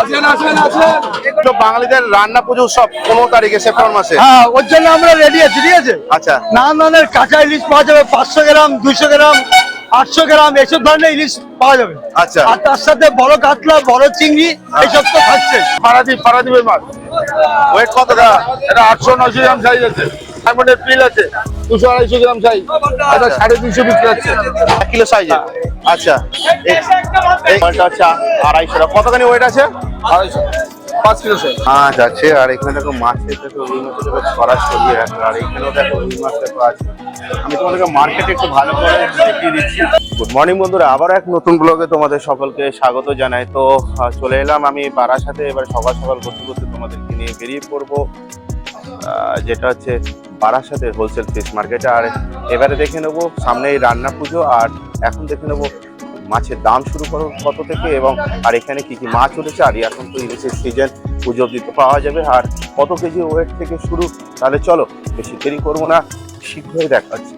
আছেন আছেন আছেন তো বাঙালিদের রান্না পুজো সব পনেরো তারিখে? সেপ্টেম্বর মাসে? হ্যাঁ ওর জন্য আমরা রেডি আছি ঠিক আছে? আচ্ছা। নানান ধরনের কাঁচা ইলিশ পাওয়া যাবে পাঁচশো গ্রাম দুশো গ্রাম আটশো গ্রাম এসব ধরনের ইলিশ পাওয়া যাবে। আচ্ছা। আর তার সাথে বড় কাতলা বড় চিংড়ি এইসব তো থাকছে পারাদ্বীপ পারাদ্বীপের মাছ। ওয়েট কতটা এটা আটশো নশো গ্রাম সাইজ আছে। ডায়মন্ডের পিল আছে। দুশো আড়াইশো গ্রাম সাইজ এটা সাড়ে তিনশো বিক্রি হচ্ছে। এক কিলো আচ্ছা। আড়াইশো কতখানি ওয়েট আছে? আড়াইশো। পাঁচ কিলো সাইজ মাছ আছে আর এখানে দেখো দেখো রুই দেখো আর এখানেও দেখো রুই মাছ দেখো আছে। আমি তোমাদেরকে মার্কেটে একটু ভালো করে দেখিয়ে দিচ্ছি। গুড মর্নিং বন্ধুরা আবার এক নতুন ব্লগে তোমাদের সকলকে স্বাগত জানাই। তো চলে এলাম আমি বারার সাথে এবার সকাল সকাল করতে করতে তোমাদেরকে নিয়ে বেরিয়ে পড়ব। যেটা হচ্ছে বারাসাতের হোলসেল ফিশ মার্কেট আর এবারে দেখে নেব সামনে এই রান্না পুজো, আর এখন দেখে নেব মাছের দাম শুরু করো কত থেকে, এবং আর এখানে কি কি মাছ উঠেছে, আর এখন তো ইলিশের সিজন পুজো অব্দি তো পাওয়া যাবে। আর কত কেজি ওয়েট থেকে শুরু, তাহলে চলো, বেশি দেরি করব না, শীঘ্রই দেখাচ্ছি।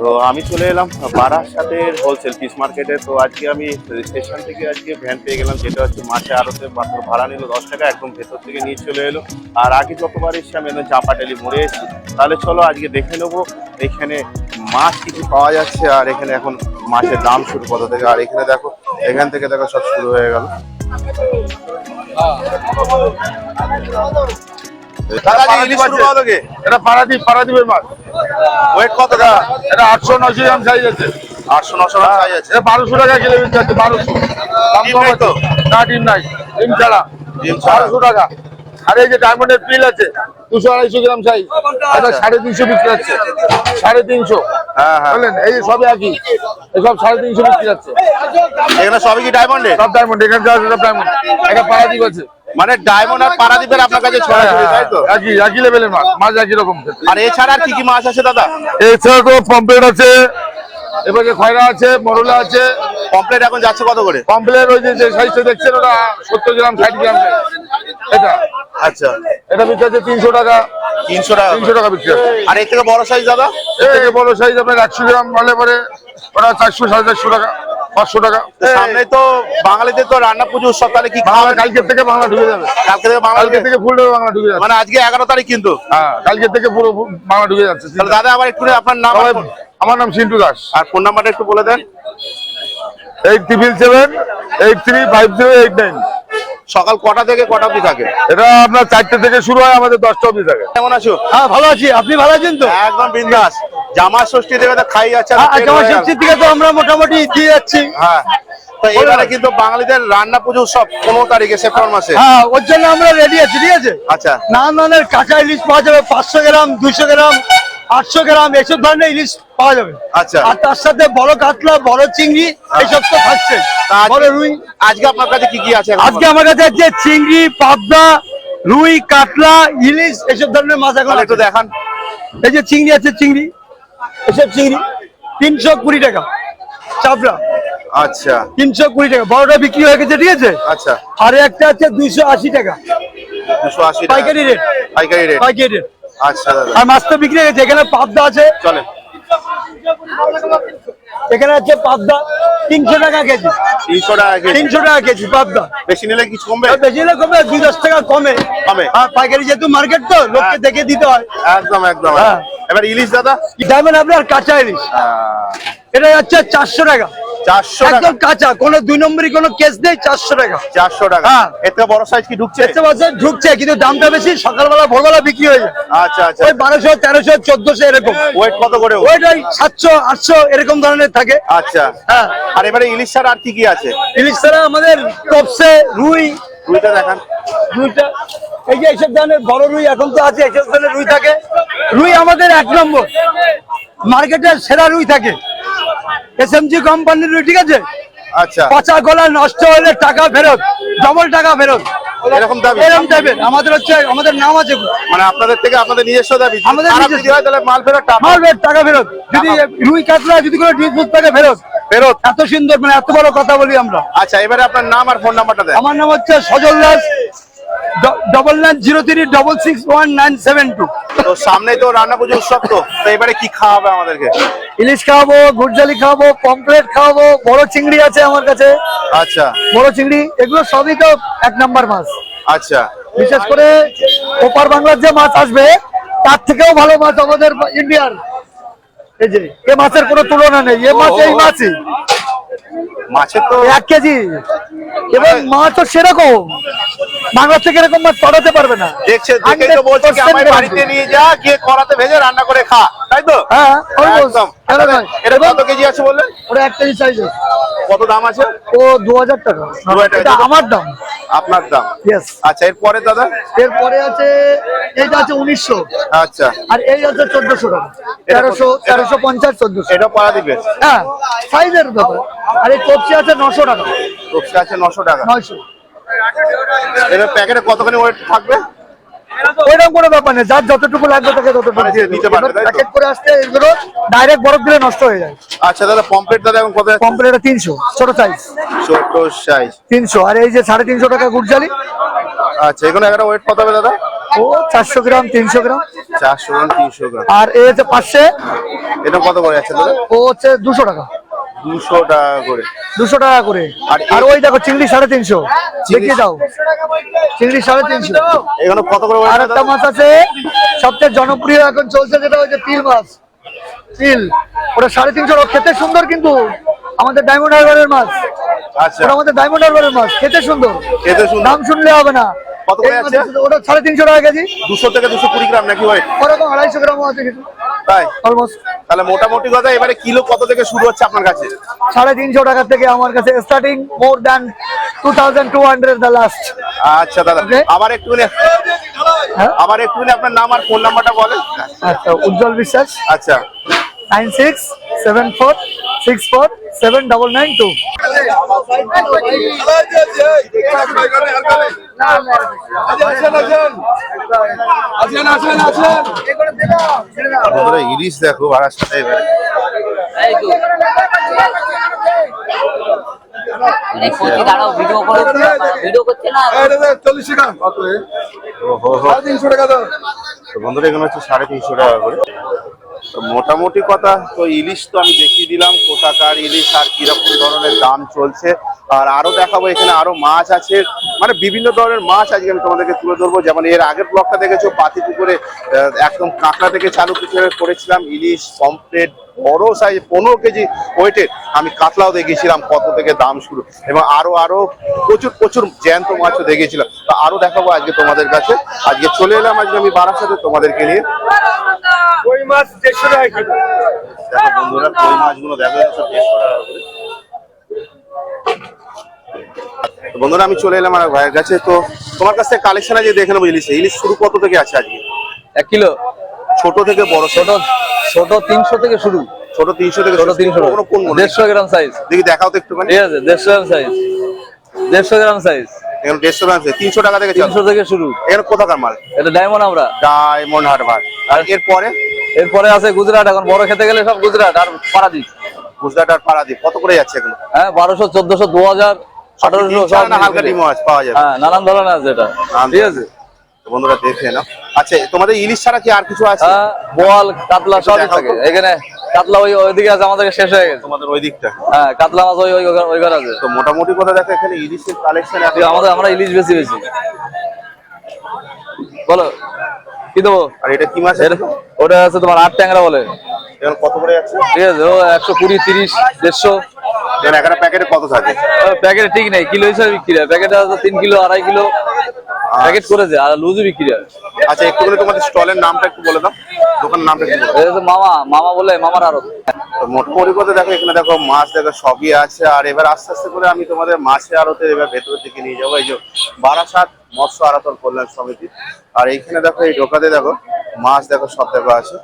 তো আমি চলে এলাম বারাসাতের হোলসেল পিস মার্কেটে তো আজকে আমি স্টেশন থেকে আজকে ভ্যান পেয়ে গেলাম, যেটা হচ্ছে মাছে আড়তে মাত্র ভাড়া নিল দশ টাকা, একদম ভেতর থেকে নিয়ে চলে এলো। আর আগে যতবার এসে আমি একদম চাপাটালি মরে এসেছি। তাহলে চলো আজকে দেখে নেব এখানে মাছ কিছু পাওয়া যাচ্ছে আর এখানে এখন মাছের দাম শুরু কত থেকে। আর এখানে দেখো, এখান থেকে দেখো সব শুরু হয়ে গেল। এটা পারাদ্বীপ পারাদ্বীপের মাছ ওয়েট কত টাকা এটা আটশো নশো গ্রাম সাইজ আছে। আটশো নশো সাইজ আছে। বারোশো টাকা কিলো বিক্রি হচ্ছে বারোশো। দাম ডিম কম নাই তো? না ডিম নাই। ডিম ছাড়া। ডিম বারোশো টাকা। আর এই যে ডায়মন্ডের পিল আছে দুশো আড়াইশো গ্রাম সাইজ এটা সাড়ে তিনশো বিক্রি হচ্ছে। সাড়ে তিনশো। হ্যাঁ হ্যাঁ। বুঝলেন এই সবই একই। এসব সাড়ে তিনশো বিক্রি যাচ্ছে এখানে সবই কি ডায়মন্ডে সব ডায়মন্ড এখানে সব ডায়মন্ড এটা পারাদ্বীপ আছে। মানে ডায়মন্ড আর পারাদীপের আপনার কাছে ছড়াছড়ি তাই তো? একই একই লেভেলের মাছ মাছ একই রকম। আর এছাড়া আর কি কি মাছ আছে দাদা? এছাড়া তো পম্পলেট আছে এবারে খয়রা আছে মরলা আছে। কমপ্লেট এখন যাচ্ছে কত করে? পম্পলেট ওই যে সাইজটা দেখছেন ওটা সত্তর গ্রাম ষাট গ্রাম। এটা। আচ্ছা। এটা বিক্রি আছে তিনশো টাকা। তিনশো টাকা। তিনশো টাকা বিক্রি আছে আর এর থেকে বড় সাইজ দাদা? এর থেকে বড় সাইজ আপনার একশো গ্রাম মালে পরে ওটা চারশো সাড়ে চারশো টাকা। পাঁচশো টাকা। সামনে তো বাঙালিদের তো রান্না পুজো উৎসব তাহলে কি বাংলা কালকের থেকে বাংলা ঢুকে যাবে। কালকে থেকে কালকে থেকে ফুল বাংলা ঢুকে যাবে মানে আজকে এগারো তারিখ কিন্তু। হ্যাঁ কালকে থেকে পুরো বাংলা ঢুকে যাচ্ছে। তাহলে দাদা আবার একটু আপনার নাম আমার নাম সিন্টু দাস। আর ফোন নাম্বারটা একটু বলে দেন। Eight triple seven eight three five zero eight nine. সকাল কটা থেকে কটা অবধি থাকে? এটা আপনার চারটে থেকে শুরু হয় আমাদের দশটা অবধি থাকে। কেমন আছো? হ্যাঁ ভালো আছি। আপনি ভালো আছেন তো? একদম বিন্দাস। জামা ষষ্ঠী থেকে তো খাই যাচ্ছে হ্যাঁ, আজকে আমার ষষ্ঠীর দিকে তো আমরা মোটামুটি দিয়ে যাচ্ছি। হ্যাঁ তো এবারে কিন্তু বাঙালিদের রান্না পুজো উৎসব পনেরো তারিখে সেপ্টেম্বর মাসে? হ্যাঁ ওর জন্য আমরা রেডি আছি ঠিক আছে? আচ্ছা। নানান ধরনের কাঁচা ইলিশ পাওয়া যাবে পাঁচশো গ্রাম দুইশো গ্রাম। আটশো গ্রাম এসব ধরনের ইলিশ পাওয়া যাবে। আচ্ছা। আর তার সাথে বড় কাতলা বড় চিংড়ি এইসব তো থাকছে। বড় রুই। আজকে আপনার কাছে কি কি আছে আজকে আমার কাছে আছে চিংড়ি পাবদা রুই কাতলা ইলিশ এসব ধরনের মাছ এখন একটু দেখান। এই যে চিংড়ি আছে চিংড়ি। এসব চিংড়ি তিনশো কুড়ি টাকা। চাপড়া আচ্ছা। তিনশো কুড়ি টাকা। বড়টা বিক্রি হয়ে গেছে ঠিক আছে? আচ্ছা। আর একটা আছে দুইশো আশি টাকা। দুশো আশি পাইকারি রেট পাইকারি রেট পাইকারি রেট আচ্ছা দাদা। আর মাছ তো বিক্রি হয়ে গেছে এখানে পাবদা আছে। চলে এখানে আছে পাবদা তিনশো টাকা কেজি। তিনশো টাকা কেজি। তিনশো টাকা কেজি পাবদা। বেশি নিলে কিছু কমবে? বেশি হলে কমে দুই দশ টাকা কমে। কমে। আর পাইকারি যেহেতু মার্কেট তো লোককে দেখে দিতে হয়। একদম একদম। হ্যাঁ। এবার ইলিশ দাদা? যাবেন আপনার কাঁচা ইলিশ। এটা যাচ্ছে চারশো টাকা। চারশো একদম কাঁচা কোনো দুই নম্বরই কোনো কেস নেই চারশো টাকা। চারশো টাকা। হ্যাঁ। বড় সাইজ কি ঢুকছে? ঢুকছে কিন্তু দামটা বেশি সকালবেলা ভোরবেলা বিক্রি হয়ে যায়। আচ্ছা আচ্ছা। ওই বারোশো তেরোশো চোদ্দশো এরকম। ওয়েট কত করে ও? ওইটাই সাতশো আটশো এরকম ধরনের থাকে। আচ্ছা। হ্যাঁ। আর এবারে ইলিশ ছাড়া আর কি কি আছে? ইলিশ ছাড়া আমাদের টপসে রুই। রুইটা দেখান। রুইটা এই যে এইসব ধরনের বড় রুই এখন তো আছে এইসব ধরনের রুই থাকে। রুই আমাদের এক নম্বর। মার্কেটের সেরা রুই থাকে। এস এম জি কোম্পানির ঠিক আছে? আচ্ছা। পচা গলা নষ্ট হলে টাকা ফেরত ডবল টাকা ফেরত। এরকম দাবি? এরকম টাইপের আমাদের হচ্ছে আমাদের নাম আছে মানে আপনাদের থেকে আপনাদের নিজস্ব দাবি আমাদের। যদি হয় তাহলে মাল ফেরত টাকা। মাল ফেরত, টাকা ফেরত। যদি রুই কাতলা যদি কোনো ডিসপুট থাকে ফেরত। ফেরত। এত সুন্দর মানে এত বড় কথা বলি আমরা। আচ্ছা এবারে আপনার নাম আর ফোন নাম্বারটা দেন। আমার নাম হচ্ছে Sajal Das. Double nine zero three double six one nine seven two তো সামনে তো রান্না পুজো উৎসব তো তো এবারে কি খাওয়াবে আমাদেরকে? ইলিশ খাওয়াবো গুড়জালি খাওয়াবো পমপ্লেট খাওয়াবো বড় চিংড়ি আছে আমার কাছে। আচ্ছা। বড় চিংড়ি এগুলো সবই তো এক নাম্বার মাছ। আচ্ছা। বিশেষ করে ওপার বাংলার যে মাছ আসবে তার থেকেও ভালো মাছ আমাদের ইন্ডিয়ার। এই যে এ মাছের কোনো তুলনা নেই এ মাছ এই মাছই। মাছের তো এক কেজি। এবং মাছও সেরকম। বাংলা থেকে এরকম মাছ ছড়াতে পারবে না। দেখছে দেখে তো বলছে কি আমার বাড়িতে নিয়ে যা গিয়ে করাতে ভেজে রান্না করে খা। তাই তো? হ্যাঁ একদম। আচ্ছা, এটা কত কেজি আছে বললেন? ওটা এক কেজি সাইজ কত দাম আছে? ও 2000 টাকা। এটা টাকা। আমার দাম। আপনার দাম? यस আচ্ছা এরপরে দাদা? এরপরে আছে এইটা আছে 1900 আচ্ছা। আর এই আছে 1400 টাকা। 1300 1350 1400 এটা পাড়া দিবেন হ্যাঁ সাইজের ব্যাপার। আর এই কপচি আছে 900 টাকা। কপচি আছে 900 টাকা। 900 এর প্যাকেটে কতখানি ওয়েট থাকবে? এরকম কোনো ব্যাপার নেই যার যতটুকু লাগবে তাকে ততটুকু মানে দিয়ে দিতে পারবে প্যাকেট করে আসতে এগুলো ডাইরেক্ট বরফ দিলে নষ্ট হয়ে যায়। আচ্ছা দাদা পম্পলেট দাদা এখন কত পম্পলেটটা তিনশো ছোট সাইজ ছোট সাইজ তিনশো আর এই যে সাড়ে তিনশো টাকা গুড়জালি আচ্ছা এখানে একটা ওয়েট কত হবে দাদা? ও চারশো গ্রাম তিনশো গ্রাম। চারশো গ্রাম তিনশো গ্রাম। আর এই যে পাঁচশো। এটা কত করে আছে দাদা? ও হচ্ছে দুশো টাকা। দুশো টাকা করে। দুশো টাকা করে। আর ওই দেখো চিংড়ি সাড়ে তিনশো। দেখিয়ে দাও। চিংড়ি সাড়ে তিনশো। এখানে কত করে আর আছে একটা? মাছ আছে সবচেয়ে জনপ্রিয় এখন চলছে যেটা হচ্ছে তিল মাছ। তিল। ওটা সাড়ে তিনশো খেতে সুন্দর কিন্তু আমাদের ডায়মন্ড হারবারের মাছ। আচ্ছা। ওটা আমাদের ডায়মন্ড হারবারের মাছ। খেতে সুন্দর। খেতে সুন্দর। দাম শুনলে হবে না। কত করে আছে? ওটা সাড়ে তিনশো টাকা কেজি। দুশো থেকে দুশো কুড়ি গ্রাম নাকি ওয়েট ওরকম আড়াইশো গ্রামও আছে কিছু। তাই? অলমোস্ট তাহলে মোটামুটি কথা এবারে কিলো কত থেকে শুরু হচ্ছে আপনার কাছে? সাড়ে তিনশো টাকা থেকে আমার কাছে starting more than two thousand two hundred the last আচ্ছা দাদা. আবার একটুখানি হ্যাঁ? আবার একটুখানি আপনার নাম আর ফোন নাম্বারটা বলেন। আচ্ছা উজ্জ্বল বিশ্বাস। আচ্ছা। Nine six seven four six four seven double nine two বন্ধুরা ইলিশ দেখো ভাড়ার সাথে বন্ধুরা এখানে হচ্ছে সাড়ে তিনশো টাকা করে। মোটামুটি কথা, তো ইলিশ তো আমি দেখিয়ে দিলাম, কোথাকার ইলিশ আর কীরকম ধরনের দাম চলছে। আর আরও দেখাবো, এখানে আরও মাছ আছে। মানে বিভিন্ন ধরনের মাছ আজকে আমি তোমাদেরকে তুলে ধরবো। যেমন এর আগের ব্লকটা দেখেছ, পাতি পুকুরে একদম কাঁকড়া থেকে চালু পুকুরে করেছিলাম। ইলিশ পমপ্লেট বড় সাইজ পনেরো কেজি ওয়েটের আমি কাতলাও দেখেছিলাম কত থেকে দাম শুরু। এবং আরও আরও প্রচুর প্রচুর জ্যান্ত মাছও দেখেছিলাম তো আরও দেখাবো আজকে তোমাদের কাছে। আজকে চলে এলাম আজকে আমি বারাসাতে তোমাদেরকে নিয়ে। ওই মাছ দেড়শো টাকা কিলো? দেখো বন্ধুরা কই মাছগুলো দেখো সব দেড়শো টাকা করে। বন্ধুরা আমি চলে এলাম আমার ভাইয়ের কাছে। তো তোমার কাছ থেকে কালেকশন আছে দেখে নেব ইলিশ। ইলিশ শুরু কত থেকে আছে আজকে? এক কিলো। ছোট থেকে বড় ছোট ছোট তিনশো থেকে শুরু। ছোট তিনশো থেকে ছোট তিনশো। কোন দেড়শো গ্রাম সাইজ দেখি দেখাও তো একটুখানি। ঠিক আছে দেড়শো গ্রাম সাইজ দেড়শো গ্রাম সাইজ এখানে দেড়শো গ্রাম আছে তিনশো টাকা থেকে তিনশো থেকে শুরু। এখানে কোথাকার মাল? এটা ডায়মন্ড আমরা। ডায়মন্ড হারবার। আর এরপরে? এরপরে আছে গুজরাট এখন বড় খেতে গেলে সব গুজরাট আর পারাদ্বীপ। গুজরাট আর পারাদ্বীপ কত করে যাচ্ছে এগুলো? হ্যাঁ বারোশো চোদ্দশো দু হাজার আঠারোশো সব হালকা আছে পাওয়া যাবে। হ্যাঁ নানান ধরনের আছে এটা। ঠিক আছে? বন্ধুরা দেখে নাও। আচ্ছা তোমাদের ইলিশ ছাড়া কি আর কিছু আছে? হ্যাঁ বোয়াল কাতলা সবই দেখাও থাকে। এখানে কাতলা ওই ওইদিকে আছে আমাদের শেষ হয়ে গেছে। তোমাদের ওই দিকটা? হ্যাঁ কাতলা মাছ ওই ওই ঘর আছে। তো মোটামুটি কথা দেখো এখানে ইলিশের কালেকশন ঠিক, আমাদের আমরা ইলিশ বেশি বেশি। বলো কি দেবো? আর এটা কি মাছ? ওটা আছে তোমার আট ট্যাংরা বলে। এখন কত করে যাচ্ছে? ঠিক আছে ও একশো কুড়ি তিরিশ দেড়শো। এখন একটা প্যাকেটে কত থাকে? প্যাকেটে ঠিক নেই কিলো হিসাবে বিক্রি হয়। প্যাকেটে আছে তিন কিলো আড়াই কিলো। প্যাকেট করেছে আর লুজও বিক্রি হয়। আচ্ছা একটু করে তোমাদের স্টলের নামটা একটু বলে দাও। দোকানের নামটা একটু বলে দাও। মামা মামা বলে মামার আরও তো মোটামুটি কথা দেখো এখানে দেখো মাছ দেখো সবই আছে। আর এবার আস্তে আস্তে করে আমি তোমাদের মাছের আড়তে এবার ভেতরের দিকে নিয়ে যাব। এই যে বারাসাত মৎস্য আড়তর কল্যাণ সমিতি। আর এইখানে দেখো এই ঢোকাতে দেখো মাছ দেখো সব দেখো আছে।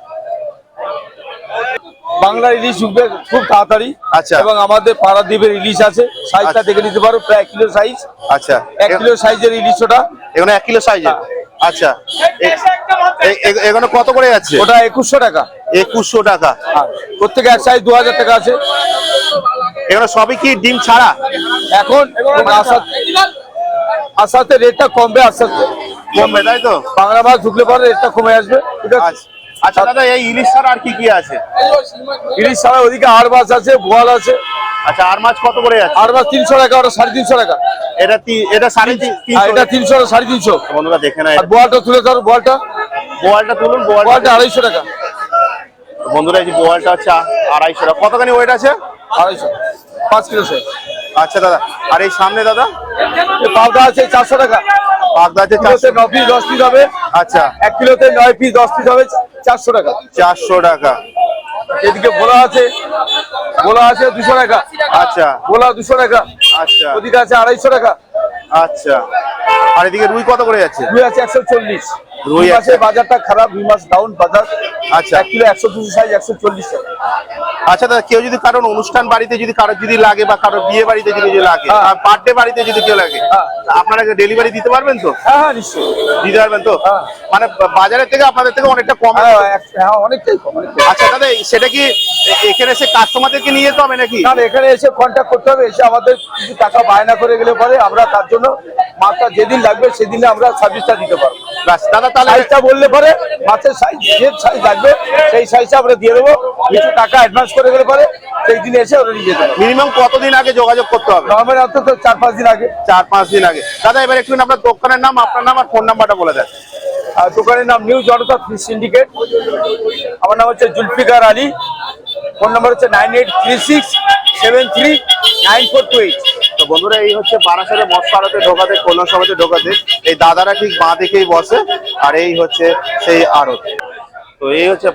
বাংলা ইলিশ ঢুকবে খুব তাড়াতাড়ি। আচ্ছা। এবং আমাদের পাড়াদ্বীপের ইলিশ আছে। সাইজটা আচ্ছা। দেখে নিতে পারো প্রায় এক কিলো সাইজ আচ্ছা। এক কিলো সাইজের ইলিশ ওটা। এখানে এক কিলো সাইজের আচ্ছা। এ- এ- এখানে কত করে যাচ্ছে? ওটা একুশশো টাকা। একুশশো টাকা। প্রত্যেকে এক সাইজ দু হাজার টাকা আছে। এখানে সবই কি ডিম ছাড়া? এখন আসাতে আসাতে রেটটা কমবে আসাতে কমবে তাই তো? বাংলা মাছ ঢুকলে পরে রেটটা কমে আসবে। ঠিক আছে আচ্ছা। আচ্ছা দাদা এই ইলিশ ছাড়া আর কি কি আছে? ইলিশ ছাড়া ওদিকে আর মাছ আছে বোয়াল আছে। আচ্ছা আর মাছ কত করে আছে আর মাছ তিনশো টাকা ওটা সাড়ে তিনশো টাকা। এটা এটা সাড়ে তিনশো এটা তিনশো সাড়ে তিনশো। বন্ধুরা দেখে না বোয়ালটা তুলে ধরো বোয়ালটা। বোয়ালটা তুলুন বোয়ালটা আড়াইশো টাকা। বন্ধুরা এই যে বোয়ালটা হচ্ছে আড়াইশো টাকা। কতখানি ওয়েট আছে? আড়াইশো পাঁচ কিলো সে আচ্ছা দাদা আর এই সামনে দাদা? পাউডার আছে চারশো টাকা। পাবদা আছে চারশো। ন পিস দশ পিস হবে। আচ্ছা। এক কিলোতে নয় পিস দশ পিস হবে। চারশো টাকা। চারশো টাকা। এদিকে ভোলা আছে ভোলা আছে দুশো টাকা। আচ্ছা। ভোলা দুশো টাকা। আচ্ছা। ওদিকে আছে আড়াইশো টাকা। আচ্ছা। আর এদিকে রুই কত করে যাচ্ছে? রুই আছে একশো চল্লিশ। রুই আছে। বাজারটা খারাপ রুই মাস ডাউন বাজার। আচ্ছা। এক কিলো একশো দুশো সাইজ একশো চল্লিশ টাকা। আচ্ছা দাদা কেউ যদি কারণ অনুষ্ঠান বাড়িতে যদি কারোর যদি লাগে বা কারোর বিয়ে বাড়িতে যদি লাগে হ্যাঁ। বার্থডে বাড়িতে যদি কেউ লাগে হ্যাঁ। আপনারা ডেলিভারি দিতে পারবেন তো? হ্যাঁ হ্যাঁ নিশ্চয়ই। দিতে পারবেন তো। মানে বাজারের থেকে আপনাদের থেকে অনেকটা কম অনেকটাই কম আচ্ছা দাদা সেটা কি এখানে এসে কাস্টমারদেরকে নিয়ে যেতে হবে নাকি? কারণ এখানে এসে কন্ট্যাক্ট করতে হবে এসে আমাদের কিছু টাকা বায়না করে গেলে পরে আমরা তার জন্য মাছটা যেদিন লাগবে সেদিনে আমরা সার্ভিসটা দিতে পারব। ব্যাস, দাদা তাহলে সাইজটা বললে পরে মাছের সাইজ যে সাইজ লাগবে সেই সাইজটা আমরা দিয়ে দেবো। কিছু টাকা অ্যাডভান্স করে গেলে পরে সেই দিন এসে ওরা নিয়ে যেতে মিনিমাম কতদিন আগে যোগাযোগ করতে হবে? নর্মাল অন্তত চার পাঁচ দিন আগে। চার পাঁচ দিন আগে। দাদা এবার একটু আপনার দোকানের নাম আপনার নাম আর ফোন নাম্বারটা বলে দেন। আর দোকানের নাম নিউ জনতা ফিশ সিন্ডিকেট আমার নাম হচ্ছে জুলফিকার আলী। ফোন নাম্বার হচ্ছে nine eight three six seven three nine four two eight তো বন্ধুরা এই হচ্ছে বারাসাতে আড়তে ঢোকাতে কল্যাণ সভাতে ঢোকাতে এই দাদারা ঠিক বাঁ দিকেই বসে আর এই হচ্ছে সেই আড়ত। তো এই হচ্ছে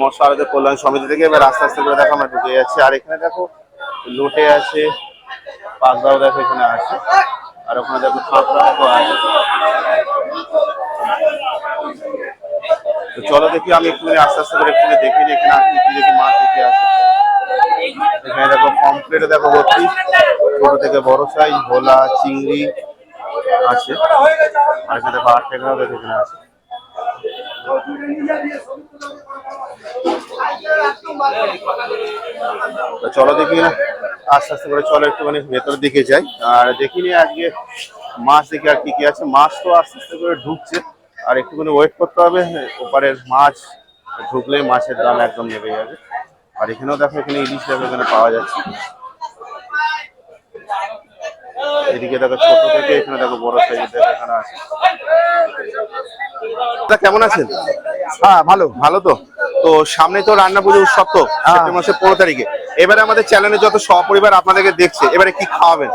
মৎস্য আড়তে কল্যাণ সমিতি থেকে এবার আস্তে আস্তে করে দেখো আমরা ঢুকে যাচ্ছি। আর এখানে দেখো লোটে আছে পাকদাও দেখো এখানে আছে। আর ওখানে দেখো দেখো আছে। তো চলো দেখি, আমি একটুখানি আস্তে আস্তে করে একটু দেখি এখানে আর কি দেখি মাছ দেখে আছে। এখানে দেখো পমপ্লেটে দেখো ভর্তি। ছোট থেকে বড় সাইজ ভোলা, চিংড়ি আছে। আর দেখো আট টাকাও দেখো এখানে আছে। চলো দেখি না। আস্তে আস্তে করে চলো একটুখানি ভেতরের দিকে যাই। আর দেখিনি আজকে মাছ দেখি আর কি কি আছে। মাছ তো আস্তে আস্তে করে ঢুকছে। আর একটুখানি ওয়েট করতে হবে। ওপারের মাছ ঢুকলে মাছের দাম একদম নেমে যাবে। আর এখানেও দেখো, এখানে ইলিশ দেখো, এখানে পাওয়া যাচ্ছে। এদিকে দেখো ছোট থেকে এখানে দেখো বড় সাইজের এখানে আছে। কেমন আছেন? হ্যাঁ ভালো। ভালো তো? তো সামনে তো রান্না পুজো উৎসব তো সেপ্টেম্বর মাসের পনেরো তারিখে। এবারে আমাদের চ্যানেলে যত সপরিবার আপনাদেরকে দেখছে এবারে কি খাওয়াবেন?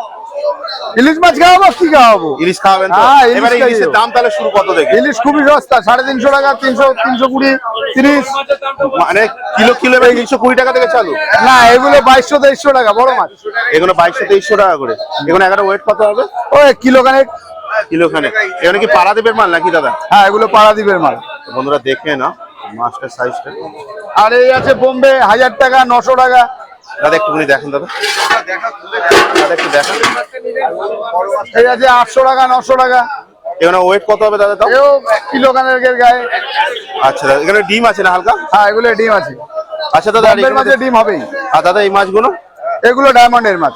ইলিশ মাছ খাওয়াবো কি খাওয়াবো? ইলিশ খাওয়াবেন হ্যাঁ, এবারে ইলিশের দাম তাহলে শুরু কত থেকে? ইলিশ খুবই সস্তা সাড়ে তিনশো টাকা তিনশো তিনশো কুড়ি তিরিশ। মানে কিলো কিলো এবার তিনশো কুড়ি টাকা থেকে চালু? না এগুলো বাইশশো তেইশশো টাকা বড় মাছ। এগুলো বাইশশো তেইশশো টাকা করে। এগুলো এগারো ওয়েট কত হবে? ওই কিলো খানেক কিলো খানে এখানে কি পাড়া দেবের মাল নাকি দাদা? হ্যাঁ এগুলো পাড়াদ্বীপের মাল। বন্ধুরা দেখে না মাছটার সাইজটা আর এই আছে বোম্বে হাজার টাকা নশো টাকা। দাদা একটুখানি দেখেন দাদা। দাদা একটু দেখেন। এই আছে আটশো টাকা নশো টাকা। এখানে ওয়েট কত হবে দাদা তাও? কিলো গায়ে। আচ্ছা দাদা এখানে ডিম আছে না হালকা? হ্যাঁ এগুলো ডিম আছে। আচ্ছা দাদা মাঝে ডিম হবেই। আর দাদা এই মাছগুলো? এগুলো ডায়মন্ডের মাছ।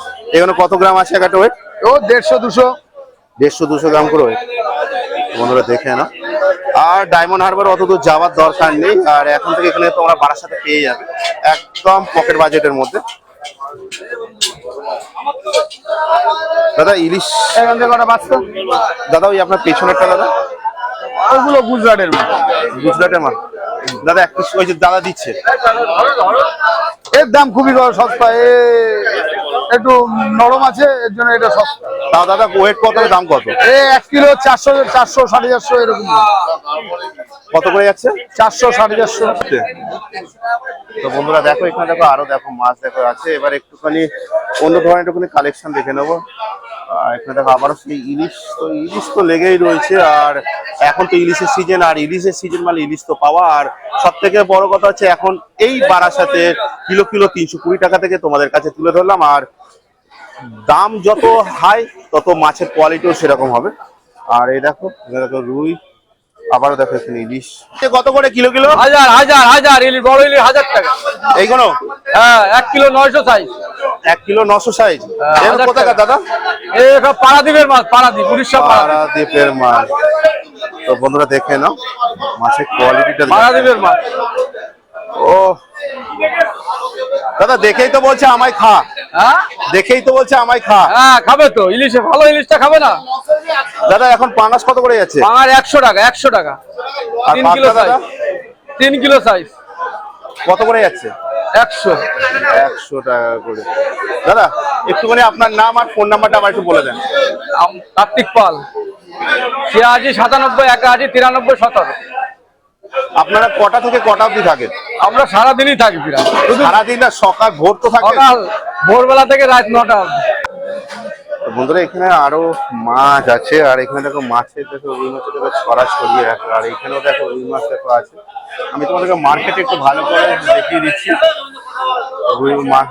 কত গ্রাম আছে একটা ওয়েট ও দেড়শো দুশো। দেড়শো দুশো গ্রাম করে। বন্ধুরা দেখে না আর ডায়মন্ড হারবার অত দূর যাওয়ার দরকার নেই। আর এখন থেকে এখানে তোমরা বাড়ার সাথে পেয়ে যাবে। একদম পকেট বাজেটের মধ্যে। দাদা ইলিশ দাদা ওই আপনার পেছনেরটা দাদা। ওগুলো গুজরাটের মাছ গুজরাটের মাল। দাদা এক পিস ওই যে দাদা দিচ্ছে। এর দাম খুবই সস্তা। এ একটু নরম আছে এর জন্য এটা সস্তা। তাও দাদা ওয়েট কত দাম কত? এ এক কিলো চারশো চারশো সাড়ে চারশো এরকম। কত করে যাচ্ছে? চারশো সাড়ে চারশো তো বন্ধুরা দেখো এখানে দেখো আরও দেখো মাছ দেখো আছে। এবার একটুখানি অন্য ধরনের একটুখানি কালেকশন দেখে নেব। আর এখানে দেখো আবারও সেই ইলিশ তো ইলিশ তো লেগেই রয়েছে আর এখন তো ইলিশের সিজন আর ইলিশের সিজন মানে ইলিশ তো পাওয়া আর সব থেকে বড় কথা হচ্ছে এখন এই বারাসাতে কিলো কিলো তিনশো কুড়ি টাকা থেকে তোমাদের কাছে তুলে ধরলাম আর দাম যত হাই তত মাছের কোয়ালিটিও সেরকম হবে। আর এই দেখো দেখো রুই আবারও দেখো এখানে ইলিশ। কত করে কিলো কিলো? হাজার হাজার হাজার ইলিশ বড় ইলিশ হাজার টাকা। এইগুলো? হ্যাঁ এক কিলো নয়শো সাইজ এক কিলো নশো সাইজ। কোথাকার দাদা? পারাদ্বীপের মাছ পারাদ্বীপ উড়িষ্যা পারাদ্বীপ। পারাদ্বীপের মাছ তো বন্ধুরা দেখে নাও মাছের কোয়ালিটিটা পারাদ্বীপের মাছ ও। দাদা দেখেই তো বলছে আমায় খা। হ্যাঁ? দেখেই তো বলছে আমায় খা। হ্যাঁ খাবে তো। ইলিশে ভালো ইলিশটা খাবে না? দাদা এখন পানাস কত করে যাচ্ছে? আমার একশো টাকা একশো টাকা। তিন কিলো? সাইজ তিন কিলো সাইজ কত করে যাচ্ছে? একশো। একশো টাকা করে। দাদা একটুখানি আপনার নাম আর ফোন নাম্বারটা আমার একটু বলে দেন। কার্তিক পাল। ছিয়াশি সাতানব্বই একাশি তিরানব্বই সতেরো। আপনারা কটা থেকে কটা অবধি থাকেন? আমরা সারাদিনই থাকি সারাদিন সকাল ভোর তো থাকে। সকাল ভোরবেলা থেকে রাত নটা অবধি। বন্ধুরা, এখানে আরও মাছ আছে, আর এখানে দেখো মাছের দেখো রুই মাছের দেখো ছড়া ছড়িয়ে রাখে, আর এখানেও দেখো রুই মাছ দেখো আছে। আমি তোমাদেরকে মার্কেটে একটু ভালো করে দেখিয়ে দিচ্ছি। রুই মাছ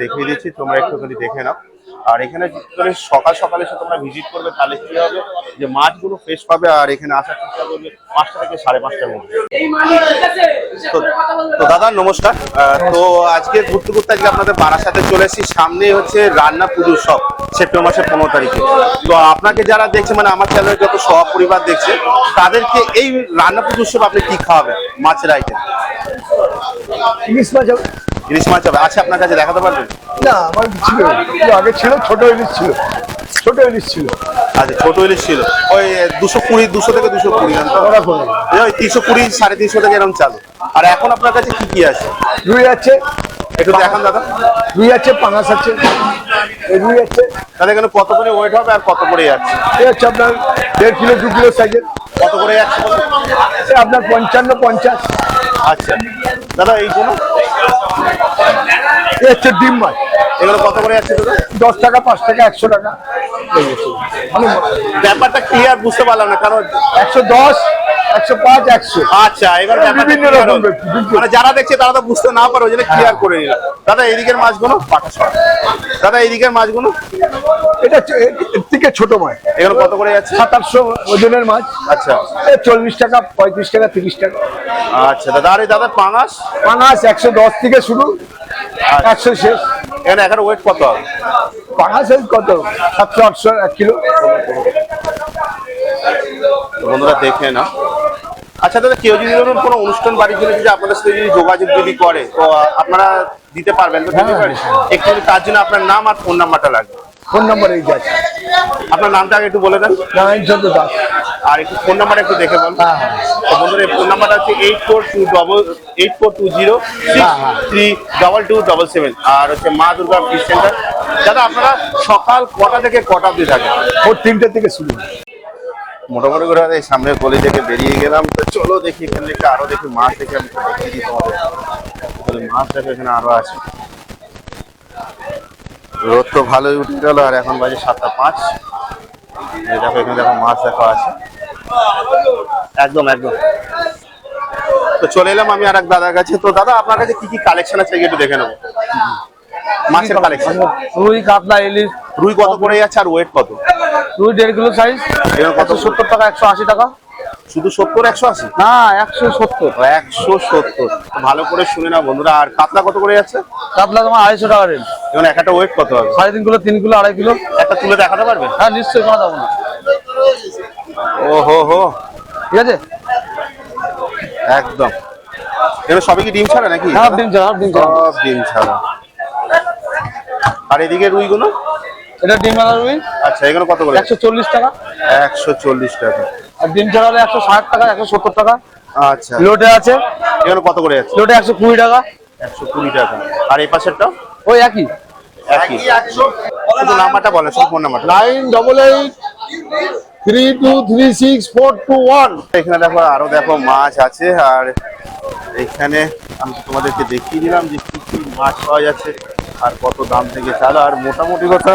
দেখিয়ে দিচ্ছি, তোমরা একটুখানি দেখে নাও। আর এখানে যদি সকাল সকালে এসে তোমরা ভিজিট করবে তাহলে কি হবে? যে মাছগুলো ফ্রেশ পাবে আর এখানে আসার চেষ্টা করবে পাঁচটা থেকে সাড়ে পাঁচটার মধ্যে। তো তো দাদা নমস্কার। আহ, তো আজকে ঘুরতে ঘুরতে আজকে আপনাদের বারাসাতে চলে এসেছি। সামনে হচ্ছে রান্না পুজো সব সেপ্টেম্বর মাসের পনেরো তারিখে। তো আপনাকে যারা দেখছে মানে আমার চ্যানেলে যত সব পরিবার দেখছে তাদেরকে এই রান্না পুজো উৎসব আপনি কি খাওয়াবেন? মাছের আইটেম ইলিশ মাছ? ইলিশ মাছ হবে। আছে আপনার কাছে দেখাতে পারবেন? না আমার ছিল আগে ছিল ছোট ইলিশ ছিল। ছোট ইলিশ ছিল। আচ্ছা ছোট ইলিশ ছিল। ওই দুশো কুড়ি দুশো থেকে দুশো কুড়ি ওই তিনশো কুড়ি সাড়ে তিনশো থেকে এরকম চালু। আর এখন আপনার কাছে কি কি আছে? রুই আছে। একটু দেখান দাদা। রুই আছে পাঙাশ আছে। রুই আছে। তাহলে এখানে কত করে ওয়েট হবে আর কত করে যাচ্ছে এই হচ্ছে আপনার দেড় কিলো দু কিলো সাইজের কত করে যাচ্ছে আপনার পঞ্চান্ন পঞ্চাশ। আচ্ছা। দাদা এইগুলো এই হচ্ছে ডিম মাছ। এগুলো কত করে যাচ্ছে দাদা? দশ টাকা পাঁচ টাকা একশো টাকা। মানে ব্যাপারটা ক্লিয়ার বুঝতে পারলাম না কারণ একশো দশ একশো পাঁচ একশো। আচ্ছা এবার বিভিন্ন রকম মানে যারা দেখছে তারা তো বুঝতে না পারো জন্য ক্লিয়ার করে নিলাম। দাদা এইদিকের মাছগুলো পাটা ছড়া দাদা এইদিকের মাছগুলো? এটা থেকে ছোট মাছ। এগুলো কত করে যাচ্ছে? সাত আটশো ওজনের মাছ। আচ্ছা। এই চল্লিশ টাকা পঁয়ত্রিশ টাকা তিরিশ টাকা। আচ্ছা দাদা আর এই দাদা পাঙাশ? পাঙাশ একশো দশ থেকে শুরু একশো শেষ। এখানে এখানে ওয়েট কত? হবে পাঙাশ কত? সাতশো আটশো এক কিলো। বন্ধুরা দেখে না আচ্ছা দাদা কেউ যদি ধরুন কোনো অনুষ্ঠান বাড়ির জন্য যদি আপনাদের সাথে যদি যোগাযোগ যদি করে তো আপনারা দিতে পারবেন তো? দিতে পারেন একটু তার জন্য আপনার নাম আর ফোন নাম্বারটা লাগবে ফোন নম্বর এই যে আপনার নামটা আগে একটু বলে দেন। নারায়ণ চন্দ্র দাস। আর একটু ফোন নাম্বারটা একটু দেখে বলুন। হ্যাঁ, হ্যাঁ। তো বন্ধুরা ফোন নাম্বারটা হচ্ছে eight four two double eight four two zero হ্যাঁ, হ্যাঁ। Three double two double seven আর হচ্ছে মা দুর্গা ফিস সেন্টার দাদা আপনারা সকাল কটা থেকে কটা অবধি থাকেন? ভোর তিনটে থেকে শুরু। মোটামুটি করে এই সামনের গলি থেকে বেরিয়ে গেলাম। তো চলো দেখি এখান থেকে আরও দেখি মাছ দেখে আমি দেখিয়ে তাহলে মাছ দেখো এখানে আরও আছে। রোদ তো ভালোই উঠে গেল আর এখন বাজে সাতটা পাঁচ। দেখো এখানে দেখো মাছ দেখো আছে। একদম একদম। তো চলে এলাম আমি আর এক দাদার কাছে। তো দাদা আপনার কাছে কি কি কালেকশন আছে? একটু দেখে নেব। মাছের কালেকশন রুই কাতলা ইলিশ। রুই কত করে যাচ্ছে আর ওয়েট কত? রুই দেড় কিলো সাইজ কত? সত্তর টাকা একশো আশি টাকা। শুধু সত্তর একশো আশি? না একশো সত্তর। একশো সত্তর। ভালো করে শুনে না বন্ধুরা। আর কাতলা কত করে যাচ্ছে? কাতলা তোমার আড়াইশো টাকা রেট। এবং একটা ওয়েট কত হবে? সাড়ে তিন কিলো তিন কিলো আড়াই কিলো। একটা তুলে দেখাতে পারবে? হ্যাঁ নিশ্চয়ই কোনো যাব না। ও হো হো। ঠিক আছে? একদম। এগুলো সবই কি ডিম ছাড়া নাকি? হ্যাঁ ডিম ছাড়া ডিম ছাড়া। ডিম ছাড়া। আর এদিকে রুইগুলো? এটা ডিম আলা রুই আচ্ছা এগুলো কত করে? একশো চল্লিশ টাকা। একশো চল্লিশ টাকা। আর ডিম ছাড়া হলে একশো ষাট টাকা একশো সত্তর টাকা। আচ্ছা। লোটে আছে। এগুলো কত করে যাচ্ছে লোটে একশো কুড়ি টাকা। একশো কুড়ি টাকা। আর এই পাশেরটা? ওই একই। একই। শুধু নাম্বারটা বলেন শুধু phone double eight three two three six four two one. এখানে দেখো আরও দেখো মাছ আছে আর এখানে আমি তোমাদেরকে দেখিয়ে দিলাম যে কি কি মাছ পাওয়া যাচ্ছে। আর কত দাম থেকে চালো আর মোটামুটি কথা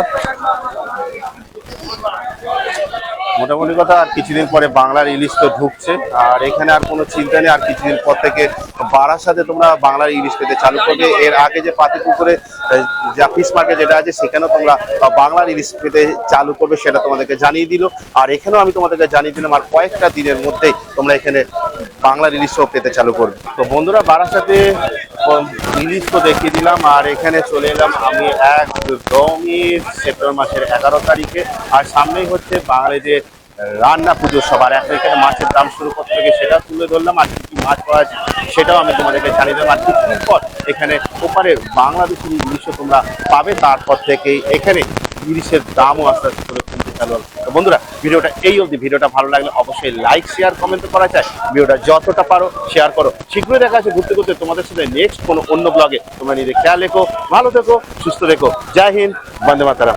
মোটামুটি কথা আর কিছুদিন পরে বাংলার ইলিশ তো ঢুকছে। আর এখানে আর কোনো চিন্তা নেই আর কিছুদিন পর থেকে বাড়ার সাথে তোমরা বাংলার ইলিশ পেতে চালু করবে। এর আগে যে পাতি পুকুরে আহ, যা ফিশ মার্কেট যেটা আছে সেখানেও তোমরা বাংলার ইলিশ পেতে চালু করবে সেটা তোমাদেরকে জানিয়ে দিল। আর এখানেও আমি তোমাদেরকে জানিয়ে দিলাম আর কয়েকটা দিনের মধ্যেই তোমরা এখানে বাংলার ইলিশও পেতে চালু করবে। তো বন্ধুরা বারাসাতে ইলিশ তো দেখিয়ে দিলাম, আর এখানে চলে এলাম আমি একদমই সেপ্টেম্বর মাসের এগারো তারিখে। আর সামনেই হচ্ছে বাঙালি যে রান্না পুজো সবার এখন এখানে মাছের দাম শুরু করতে থেকে সেটা তুলে ধরলাম, আর কি মাছ পাওয়া যায় সেটাও আমি তোমাদেরকে জানিয়ে দিলাম। আর কিছুদিন পর এখানে ওপারে বাংলাদেশের ইলিশও তোমরা পাবে। তারপর থেকেই এখানে ইলিশের দামও আস্তে আস্তে করে তো বন্ধুরা, ভিডিওটা এই অবধি। ভিডিওটা ভালো লাগলে অবশ্যই লাইক শেয়ার কমেন্ট করা যায়। ভিডিওটা যতটা পারো শেয়ার করো। শীঘ্রই দেখা আছে ঘুরতে ঘুরতে তোমাদের সাথে নেক্সট কোনো অন্য ব্লগে তোমরা নিজের খেয়াল রেখো, ভালো থেকো, সুস্থ রেখো জয় হিন্দ, বন্দে মাতারা